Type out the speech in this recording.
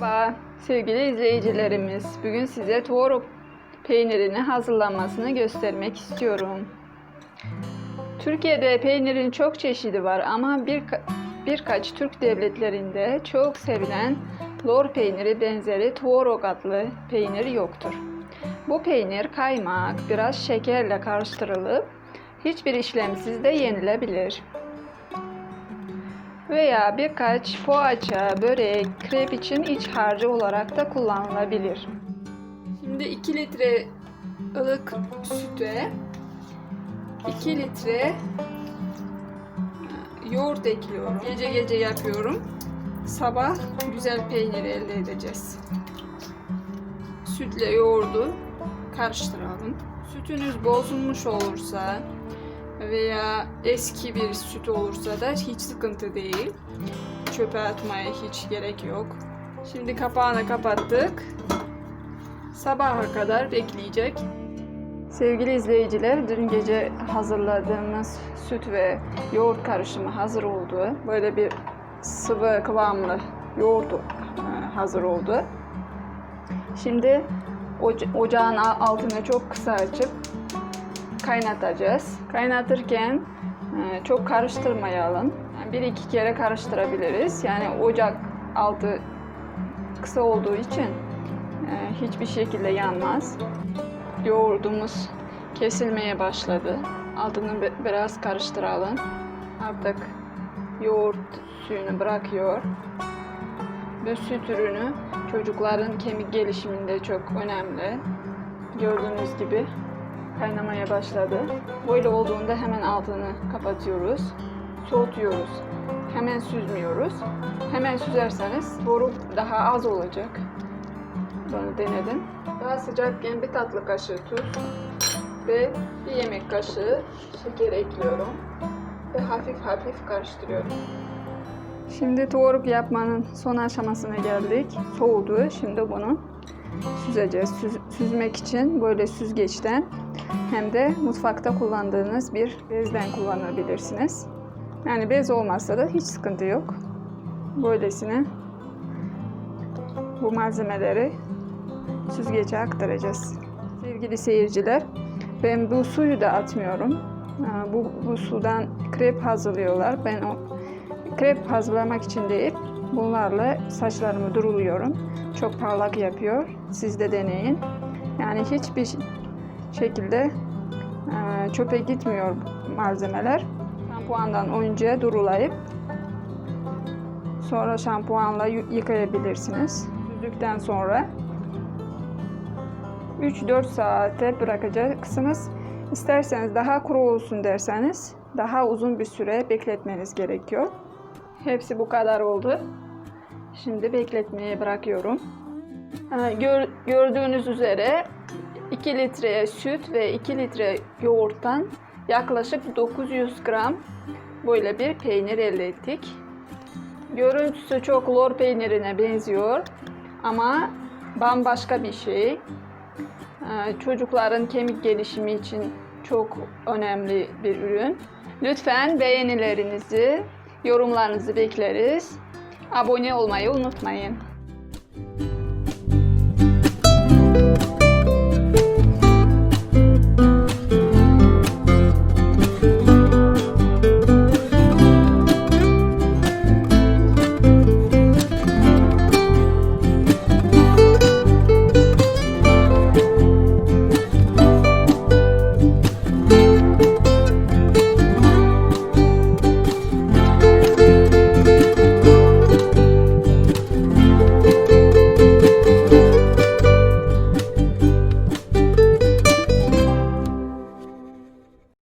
Merhaba sevgili izleyicilerimiz. Bugün size tvorog peynirini hazırlanmasını göstermek istiyorum. Türkiye'de peynirin çok çeşidi var ama bir, birkaç Türk devletlerinde çok sevilen lor peyniri benzeri tvorog adlı peynir yoktur. Bu peynir kaymak, biraz şekerle karıştırılıp hiçbir işlemsiz de yenilebilir veya birkaç poğaça, börek, krep için iç harcı olarak da kullanılabilir. Şimdi 2 litre ılık süte 2 litre e, yoğurt ekliyorum. Gece gece yapıyorum. Sabah güzel peynir elde edeceğiz. Sütle yoğurdu karıştıralım. Sütünüz bozulmuş olursa veya eski bir süt olursa da hiç sıkıntı değil. Çöpe atmaya hiç gerek yok. Şimdi kapağını kapattık. Sabaha kadar bekleyecek. Sevgili izleyiciler, dün gece hazırladığımız süt ve yoğurt karışımı hazır oldu. Böyle bir sıvı kıvamlı yoğurt e, hazır oldu. Şimdi oca- ocağın altını çok kısa açıp kaynatacağız. Kaynatırken e, çok karıştırmayalım. Bir iki kere karıştırabiliriz. Yani ocak altı kısa olduğu için e, hiçbir şekilde yanmaz. Yoğurdumuz kesilmeye başladı. Altını bi- biraz karıştıralım. Artık yoğurt suyunu bırakıyor. Bu süt ürünü çocukların kemik gelişiminde çok önemli. Gördüğünüz gibi kaynamaya başladı. Böyle olduğunda hemen altını kapatıyoruz. Soğutuyoruz. Hemen süzmüyoruz. Hemen süzerseniz boru daha az olacak. Bunu denedim. Daha sıcakken bir tatlı kaşığı tuz ve bir yemek kaşığı şeker ekliyorum. Ve hafif hafif karıştırıyorum. Şimdi tvoruk yapmanın son aşamasına geldik. Soğudu. Şimdi bunu süzeceğiz. Süz- süzmek için böyle süzgeçten hem de mutfakta kullandığınız bir bezden kullanabilirsiniz. Yani bez olmazsa da hiç sıkıntı yok. Böylesine bu malzemeleri süzgece aktaracağız. Sevgili seyirciler, ben bu suyu da atmıyorum. Bu, bu sudan krep hazırlıyorlar. Ben o krep hazırlamak için değil, bunlarla saçlarımı duruluyorum. Çok parlak yapıyor. Siz de deneyin. Yani hiçbir şekilde e, çöpe gitmiyor malzemeler. Şampuandan önce durulayıp sonra şampuanla yıkayabilirsiniz. Süzdükten sonra 3-4 saate bırakacaksınız. İsterseniz daha kuru olsun derseniz daha uzun bir süre bekletmeniz gerekiyor. Hepsi bu kadar oldu. Şimdi bekletmeye bırakıyorum. Gör- gördüğünüz üzere 2 litre süt ve 2 litre yoğurttan yaklaşık 900 gram böyle bir peynir elde ettik. Görüntüsü çok lor peynirine benziyor ama bambaşka bir şey. Çocukların kemik gelişimi için çok önemli bir ürün. Lütfen beğenilerinizi, yorumlarınızı bekleriz. Abone olmayı unutmayın.